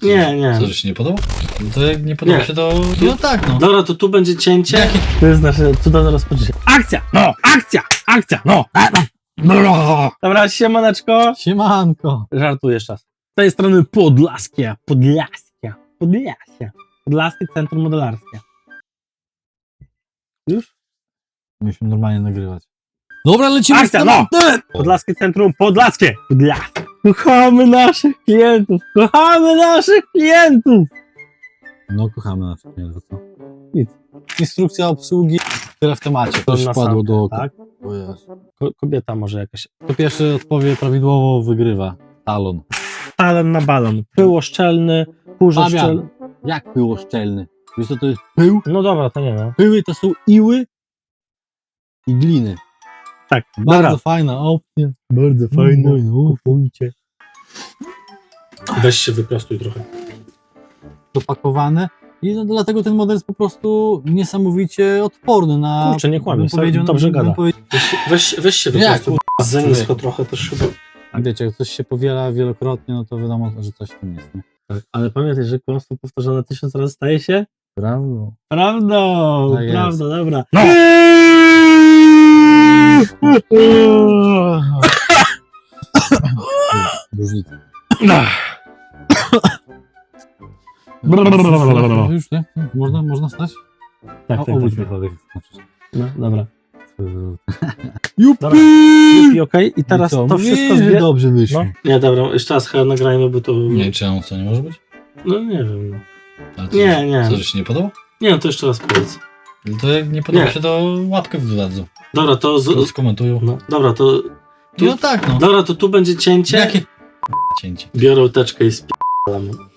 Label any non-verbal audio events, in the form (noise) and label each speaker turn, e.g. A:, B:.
A: Co,
B: Nie, nie.
A: Co, że się nie podoba? No to jak nie podoba
B: Nie.
A: się, to... No tak, no.
B: Dobra, to tu będzie cięcie.
A: Jakie-
B: To jest nasze cudowne rozpoczęcie. Akcja! No! Akcja! Akcja! No! Dobra, siemaneczko.
A: Siemanko.
B: Żartuję czas. Z tej strony Podlaskie, Podlaskie, Podlasie. Podlaskie Centrum Modelarskie. Już?
A: Musimy normalnie nagrywać. Dobra, lecimy
B: Akcja,
A: z
B: no!
A: tematem!
B: Podlaskie Centrum Podlaskie. Podlaskie. Kochamy naszych klientów. Kochamy naszych klientów.
A: No, kochamy nasze klientów, co?
B: Nic.
A: Instrukcja obsługi, tyle w temacie. Coś
B: Na
A: wpadło do oka.
B: Tak?
A: O Jezu.
B: Ko- kobieta może jakaś.
A: Kto pierwszy odpowie prawidłowo, wygrywa. Talon.
B: Talon na balon. Pyło szczelny, kurze
A: Fabian.
B: szczelny.
A: Jak pyło szczelny? Wiesz co to jest pył?
B: No dobra, to nie no.
A: Pyły to są iły i gliny.
B: Tak,
A: Bardzo
B: dobra.
A: fajna opcja.
B: Bardzo
A: fajne.
B: Kupujcie. Weź się wyprostuj trochę.
A: Dopakowane. I no, dlatego ten model jest po prostu niesamowicie odporny na...
B: Kurczę, nie kłamie,
A: bym powiedział,
B: dobrze
A: bym
B: gada.
A: powiedział-
B: Weź, weź, weź się
A: Jak,
B: wyprostuj. Za
A: człowieku?
B: nisko trochę też chyba.
A: Wiecie, jak coś się powiela wielokrotnie, no to wiadomo, że coś w tym jest. Nie?
B: Tak, ale pamiętaj, że kłamstwo powtarzane tysiąc razy staje się
A: Prawda.
B: prawdą.
A: Tak jest.
B: prawda, dobra.
A: No. (laughs) Różnica. Już, nie? Można, można stać?
B: Tak,
A: O,
B: tak,
A: obudź
B: tak,
A: mnie,
B: tak. No, dobra.
A: Jupi!
B: Dobra. I okej, i teraz to wszystko zbie...
A: dobrze wyszło.
B: No. Nie, dobra, jeszcze raz chyba nagrajmy, bo to...
C: Nie, czemu co, nie może być?
B: No nie wiem. No.
C: Ale co,
B: Nie, nie.
C: Co, że się nie podoba?
B: Nie, no to jeszcze raz powiedz.
C: No to jak nie podoba
B: Nie.
C: się, to łapkę wydadzą.
B: Dobra, to... Z...
C: Skomentują.
B: No, dobra, to... Tu...
C: No tak, no.
B: Dobra, to tu będzie cięcie.
C: Jakie cięcie?
B: Biorę teczkę i spierdalam.